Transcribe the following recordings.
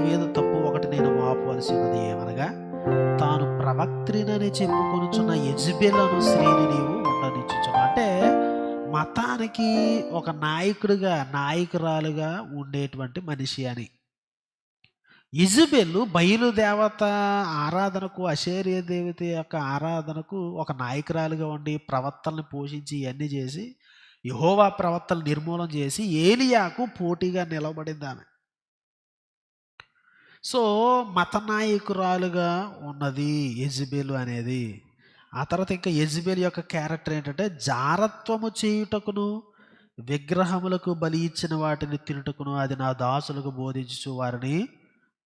మీద తప్పు ఒకటి నేను మోపవలసి ఉన్నది ఏమనగా తాను ప్రవక్త్రినని చెప్పుకొనుచున్న యజ్బెలను స్త్రీని నీవు ఉండనిచ్చు అంటే మతానికి ఒక నాయకుడిగా నాయకురాలుగా ఉండేటువంటి మనిషి అని. ఇజుబెల్ బయలుదేవత ఆరాధనకు అశేర్య దేవత యొక్క ఆరాధనకు ఒక నాయకురాలుగా ఉండి ప్రవర్తనని పోషించి ఇవన్నీ చేసి యహోవా ప్రవర్తనలు నిర్మూలన చేసి ఏలియాకు పోటీగా నిలబడింది ఆమె. సో మత నాయకురాలుగా ఉన్నది యజ్బేలు అనేది. ఆ తర్వాత ఇంకా యజ్బేల్ యొక్క క్యారెక్టర్ ఏంటంటే జారత్వము చేయుటకును విగ్రహములకు బలి ఇచ్చిన వాటిని తినుటకును అది నా దాసులకు బోధించు వారిని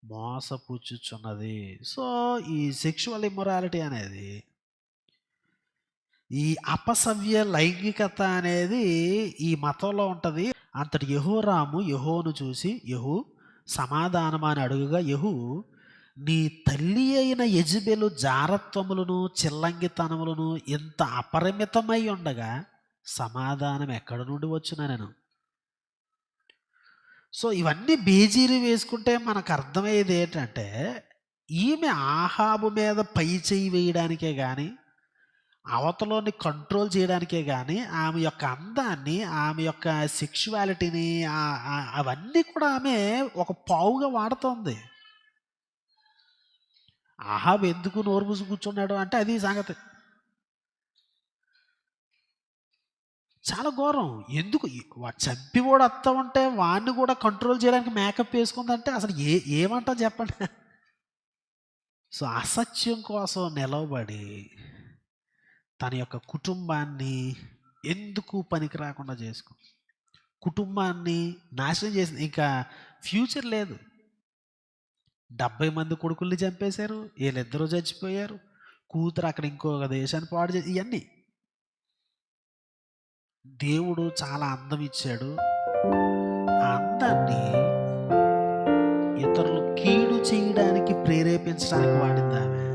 మోసపుచ్చుచున్నది. సో ఈ సెక్షువల్ ఇమ్మొరాలిటీ అనేది ఈ అపసవ్య లైంగికత అనేది ఈ మతంలో ఉంటుంది. అంతటి యహోరాము యహోను చూసి యహో సమాధానమాని అడుగుగా యహు నీ తల్లి అయిన యజబెలు జారత్వములను చిల్లంగితనములను ఇంత అపరిమితమై ఉండగా సమాధానం ఎక్కడ నుండి వచ్చిన నేను. సో ఇవన్నీ బేజీలు వేసుకుంటే మనకు అర్థమయ్యేది ఏంటంటే ఈమె ఆహాబు మీద పై చేయి వేయడానికే కానీ అవతలోని కంట్రోల్ చేయడానికే కానీ ఆమె యొక్క అందాన్ని ఆమె యొక్క సెక్షువాలిటీని అవన్నీ కూడా ఆమె ఒక పావుగా వాడుతోంది. ఆహాబ్ ఎందుకు నోరు కూర్చున్నాడు అంటే అది సంగతి. చాలా ఘోరం. ఎందుకు? వా- చంపి కూడా వస్తా ఉంటే వాడిని కూడా కంట్రోల్ చేయడానికి మేకప్ వేసుకుందంటే అసలు ఏ ఏమంటా చెప్పండి? సో అసత్యం కోసం నిలవబడి తన యొక్క కుటుంబాన్ని ఎందుకు పనికి రాకుండా చేసుకో? కుటుంబాన్ని నాశనం చేసింది ఇంకా ఫ్యూచర్ లేదు. డెబ్బై మంది కొడుకుల్ని చంపేశారు వీళ్ళిద్దరూ చచ్చిపోయారు కూతురు అక్కడ ఇంకొక దేశాన్ని పాడు చేసి ఇవన్నీ దేవుడు చాలా అందం ఇచ్చాడు. ఆ అందాన్ని ఇతరులు కీడు చేయడానికి ప్రేరేపించడానికి వాడింది ఆమె.